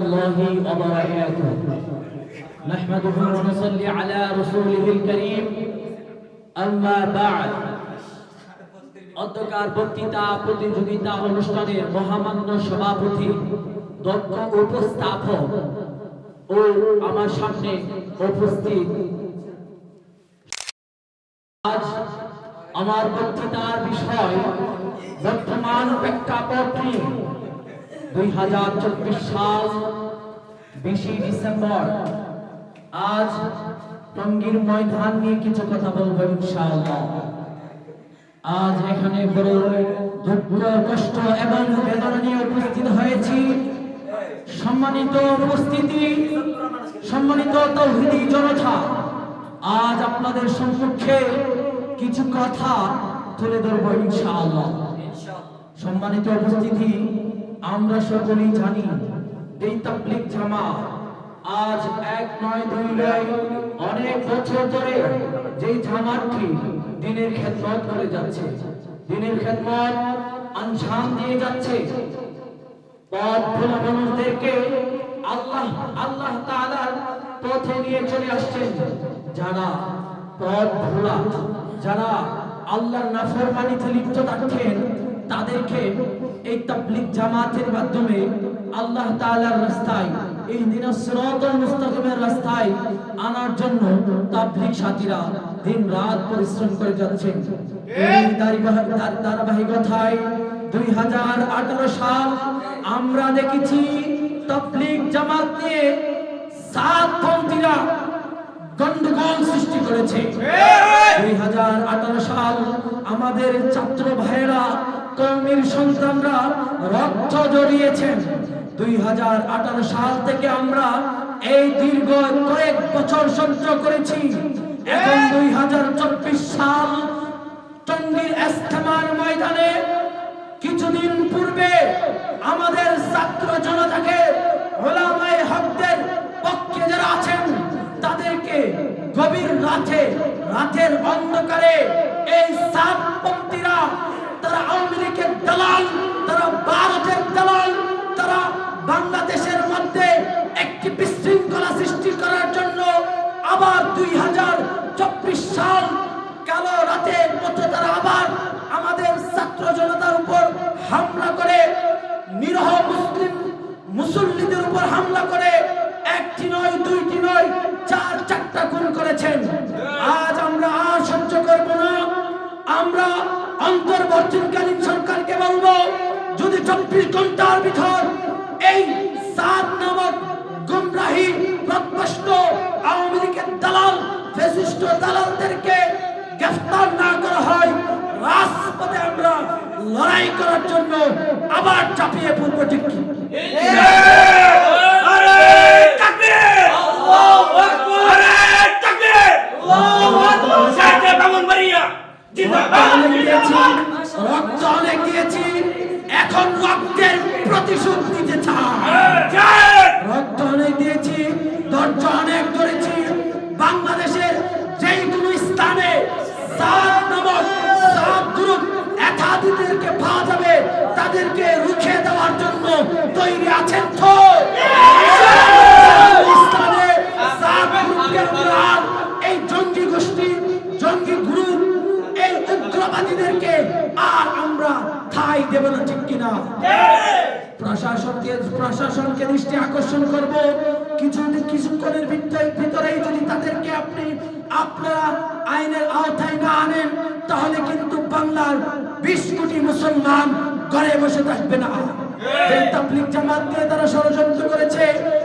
الله وبركاته نحمده ونصلي على رسوله الكريم أما بعد অধ্যকার বক্তৃতা প্রতিযোগিতা অনুষ্ঠানের মহামান্য সভাপতি দক্ষ উপস্থাপক ও আমার সামনে উপস্থিত আজ আমার বক্তৃতার বিষয় বর্তমান প্রেক্ষাপট নিয়ে দুই হাজার চব্বিশ সাল বিশে ডিসেম্বর আজ টঙ্গীর ময়দান নিয়ে কিছু কথা বলব ইনশাআল্লাহ। আজ এখানে বড় দুঃখ, কষ্ট এবং বেদনা নিয়ে উপস্থিত হয়েছি। সম্মানিত উপস্থিতি, সম্মানিত তৌহিদি জনতা, আজ আপনাদের সম্মুখে কিছু কথা তুলে ধরবো ইনশাআল্লাহ। সম্মানিত উপস্থিতি আমরা সকলেই জানি, এই তাবলিগ জামা আজ এক নয় দুই নয় অনেক বছর ধরে যেই জামাতটি দিনের খেদমত করে যাচ্ছে, দিনের খেদমত আঞ্জাম দিয়ে যাচ্ছে। পথ ভোলা মানুষদেরকে আল্লাহ আল্লাহ তাআলার পথে নিয়ে চলে আসছেন। যারা পথ ভোলা, যারা আল্লাহর নাফরমানিতে লিপ্ত থাকেন তাদেরকে এই তাবলিগ জামাতের মাধ্যমে আল্লাহ তাআলার রাস্তায় এই দিন সিরাতাল মুস্তাকিমের রাস্তায় আনার জন্য তাবলিগ সাথীরা দিন রাত পরিশ্রম করে যাচ্ছেন। এই ধারাবাহিকতায় দুই হাজার আঠারো সাল আমরা দেখেছি তবলিগ জামাত নিয়ে সাত পন্থীরা গন্ডগোল সৃষ্টি করেছে। দুই হাজার আঠারো সাল আমাদের ছাত্র ভাইয়েরা কর্মীর সন্তানরা রক্ত জড়িয়েছেন। দুই হাজার আঠারো সাল থেকে আমরা এই দীর্ঘ কয়েক বছর সহ্য করেছি। এখন দুই হাজার চব্বিশ সাল টঙ্গীর এস্তেমার ময়দানে কিছুদিন পূর্বে আমাদের ছাত্র জনতাকে ওলামায়ে হকদের পক্ষে যারা আছেন, তাদেরকে গভীর রাতে, রাতের অন্ধকারে এই সাতপন্থীরা দালাল, তারা ভারতের দালাল, তারা বাংলাদেশের মধ্যে একটি বিশৃঙ্খলা সৃষ্টি করার জন্য আবার দুই হাজার চব্বিশ সাল কালো রাতের মধ্যে তারা আবার আমাদের ছাত্র জনতার উপর হামলা করে, নিরহ মুসলিম, মুসল্লিদের উপর হামলা করে, একটি নয়, দুইটি নয়, চার, চারটা খুন করেছেন। আজ আমরা আর সহ্য করব না। আমরা অন্তর্বর্তীকালীন যদি চব্বিশ ঘণ্টার ভিতর এই সাত নামক গুমরাহি প্রত্যষ্ট আওয়ামী লীগের দালাল, ফেসিস্ট দালালদেরকে গ্রেফতার না করা হয়, রাজপথে আমরা লড়াই করার জন্য আবার চাপিয়ে পূর্ব ঠিক তৈরি আছেন তো? আর এই জঙ্গি গোষ্ঠী, জঙ্গি গ্রুপ, এই উগ্রবাদীদেরকে আর আমরা ঠাই দেব না, ঠিক কিনা? প্রশাসনকে প্রশাসনকে দৃষ্টি আকর্ষণ করব। কিছু কিছুক্ষণের ভিতরে- ভিতরেই যদি তাদেরকে আপনি আপনারা আইনের আওতায় না আনেন, তাহলে কিন্তু বাংলার বিশ কোটি মুসলমান ঘরে বসে থাকবে না। যেই তাবলিগ জামাত দিয়ে তারা ষড়যন্ত্র করেছে,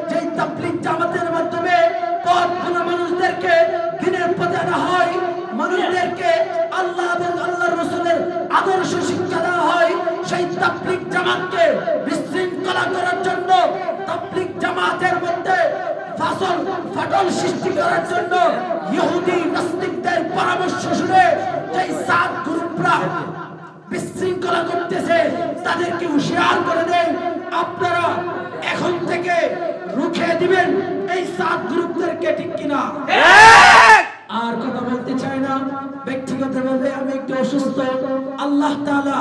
যেই তাবলিগ জামাতের মাধ্যমে পথ মানুষদেরকে দিনের পথে আনা হয়, মানুষদেরকে আল্লাহ এবং আল্লাহ রসুলের আদর্শ শিক্ষা দেওয়া হয়, সেই তাবলিগ জামাতকে বিশৃঙ্খলা করার জন্য, তাবলিগ জামাতের মধ্যে ফাসল, ফাটল সৃষ্টি করার জন্য ইহুদি নাস্তিকদের পরামর্শ শুনে যেই সাত গ্রুপরা বিশৃঙ্খলা করতেছে, তাদেরকে হুঁশিয়ার আপনারা এখন থেকে রুখে দিবেন এই সাত গ্রুপদেরকে ঠিক কিনা? আর কথা বলতে চাই না ব্যক্তিগতভাবে আমি একটু অসুস্থ। আল্লাহ তাআলা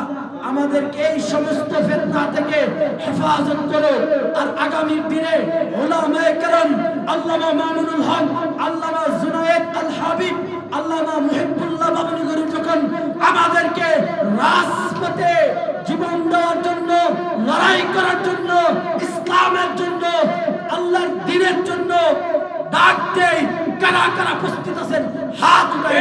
আমাদেরকে এই সমস্ত ফেতনা থেকে হেফাজত করো আর আগামী দিনে ওলামায়ে কেরাম আল্লামা মামুনুল হক, আল্লামা জুনায়েদ আল হাবিব, আল্লামা মুহিবুল্লাহ বাবুনগরী যখন আমাদেরকে রাজপথে জীবন লড়াই করার জন্য, ইসলামের জন্য, আল্লাহর দিনের জন্য ডাক কারা কারা প্রস্তুত আছেন, হাত উঠাই